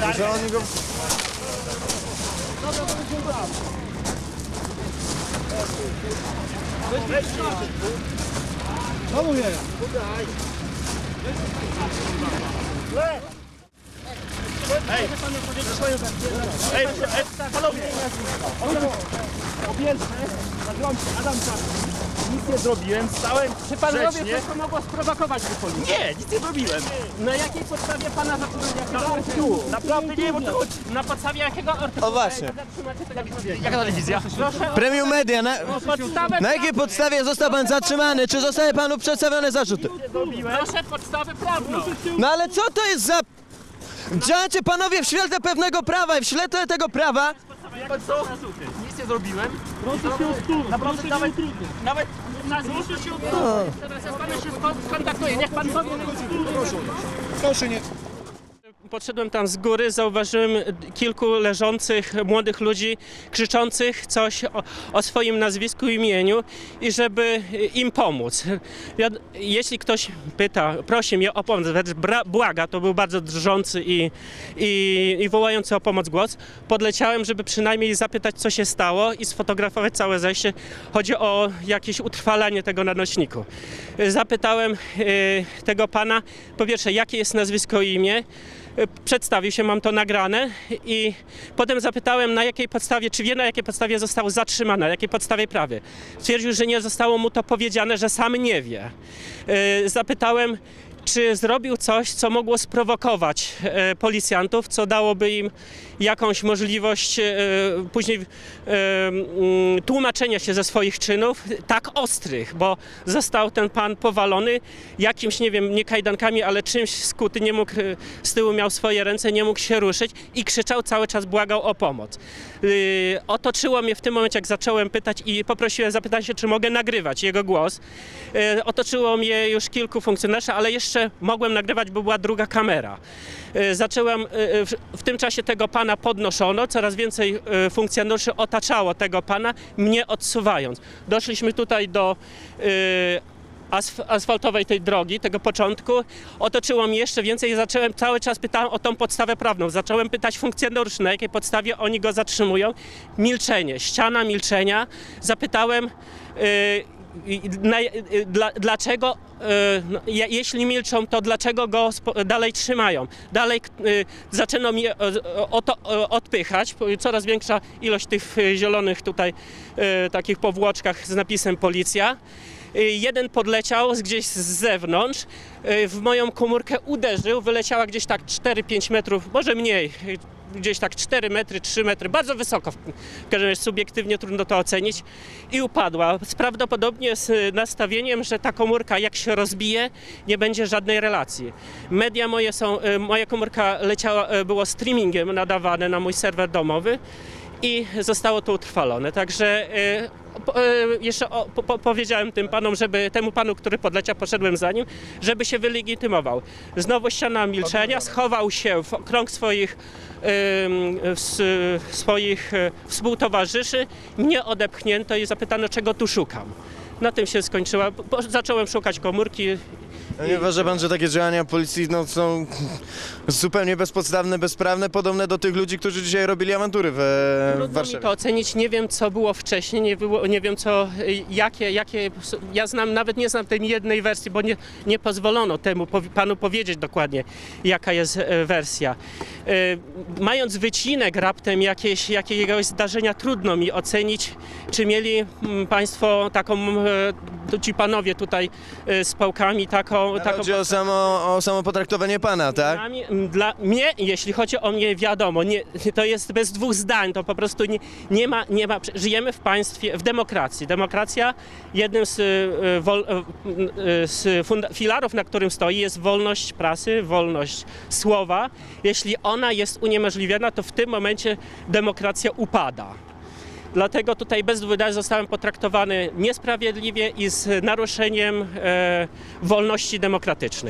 Że oni go... Ej, ej, panowie! Po pierwsze, nazywam się Adam Czarny. Nic nie zrobiłem, stałem Czy panowie grzecznie. coś to mogło sprowokować do policji? Nie, nic nie zrobiłem. Na jakiej podstawie pana? Tu, naprawdę nie wiem o co chodzi. Na podstawie jakiego artykułu O właśnie. zatrzymacie tego człowieka? Jaka telewizja? Proszę Premium Media, na, podstawę na jakiej podstawie został pan zatrzymany? Czy zostały panu przedstawione zarzuty? Proszę podstawę prawną. No ale co to jest za... Działacie panowie w świetle pewnego prawa i w świetle tego prawa Pan co? Nic nie zrobiłem. Proszę się o Naprawdę nawet, nawet Nazwijcie się odwołać. Teraz ja z panem się sko- skontaktuję. Niech pan powie. Proszę nie... Podszedłem tam z góry, zauważyłem kilku leżących młodych ludzi krzyczących coś o, o swoim nazwisku i imieniu i żeby im pomóc. Jeśli ktoś pyta, prosi mnie o pomoc, wręcz błaga, to był bardzo drżący i, i, i wołający o pomoc głos, podleciałem, żeby przynajmniej zapytać, co się stało i sfotografować całe zejście. Chodzi o jakieś utrwalanie tego na nośniku. Zapytałem e, tego pana, po pierwsze, jakie jest nazwisko i imię, Przedstawił się, mam to nagrane i potem zapytałem na jakiej podstawie, czy wie na jakiej podstawie został zatrzymany, na jakiej podstawie prawy. Stwierdził, że nie zostało mu to powiedziane, że sam nie wie. E, Zapytałem, czy zrobił coś, co mogło sprowokować e, policjantów, co dałoby im jakąś możliwość e, później e, mm, tłumaczenia się ze swoich czynów, tak ostrych, bo został ten pan powalony jakimś, nie wiem, nie kajdankami, ale czymś skuty, nie mógł, z tyłu miał swoje ręce, nie mógł się ruszyć i krzyczał cały czas, błagał o pomoc. Otoczyło mnie w tym momencie, jak zacząłem pytać i poprosiłem, zapytać się, czy mogę nagrywać jego głos. Otoczyło mnie już kilku funkcjonariuszy, ale jeszcze mogłem nagrywać, bo była druga kamera. Yy, Zacząłem, yy, w- w tym czasie tego pana podnoszono, coraz więcej funkcjonariuszy otaczało tego pana, mnie odsuwając. Doszliśmy tutaj do asf- asfaltowej tej drogi, tego początku, otoczyło mnie jeszcze więcej i zacząłem, cały czas pytałem o tą podstawę prawną. Zacząłem pytać funkcjonariuszy, na jakiej podstawie oni go zatrzymują. Milczenie, ściana milczenia. Zapytałem, dla, dlaczego, y, no, je- jeśli milczą, to dlaczego go dalej trzymają? Dalej y, zaczęto mnie odpychać, coraz większa ilość tych y, zielonych tutaj takich powłoczkach z napisem policja. Jeden podleciał gdzieś z zewnątrz, w moją komórkę uderzył, wyleciała gdzieś tak 4-5 metrów, może mniej, gdzieś tak 4 metry, 3 metry, bardzo wysoko, w każdym razie subiektywnie trudno to ocenić i upadła. Prawdopodobnie z y, nastawieniem, że ta komórka jak się rozbije, nie będzie żadnej relacji. Media moje są, y, moja komórka leciała, y, było streamingiem nadawane na mój serwer domowy i zostało to utrwalone. Także po- y, jeszcze o, po, po, powiedziałem tym panom, żeby temu panu, który podleciał, poszedłem za nim, żeby się wylegitymował. Znowu ściana milczenia, schował się w krąg swoich, s, swoich y, współtowarzyszy, mnie odepchnięto i zapytano, czego tu szukam. Na tym się skończyła. Zacząłem szukać komórki. Nie uważa pan, że takie działania policji no, są zupełnie bezpodstawne, bezprawne, podobne do tych ludzi, którzy dzisiaj robili awantury we w Trudno mi Warszawie? to ocenić, nie wiem co było wcześniej, nie, było, nie wiem co, jakie, jakie, ja znam, nawet nie znam tej jednej wersji, bo nie, nie pozwolono temu powi- panu powiedzieć dokładnie, jaka jest e, wersja. E, Mając wycinek raptem jakieś, jakiegoś zdarzenia, trudno mi ocenić, czy mieli mm, państwo taką, e, tu ci panowie tutaj e, z pałkami, taką... taką Chodzi o samo, o samo potraktowanie pana, tak? dla mnie, dla mnie, jeśli chodzi o mnie, wiadomo, nie, to jest bez dwóch zdań, to po prostu nie, nie, ma, nie ma, żyjemy w państwie, w demokracji. Demokracja, jednym z, y, wol, y, y, z funda, filarów, na którym stoi, jest wolność prasy, wolność słowa. Jeśli ona jest uniemożliwiona, to w tym momencie demokracja upada. Dlatego tutaj bez zdań zostałem potraktowany niesprawiedliwie i z naruszeniem e, wolności demokratycznej.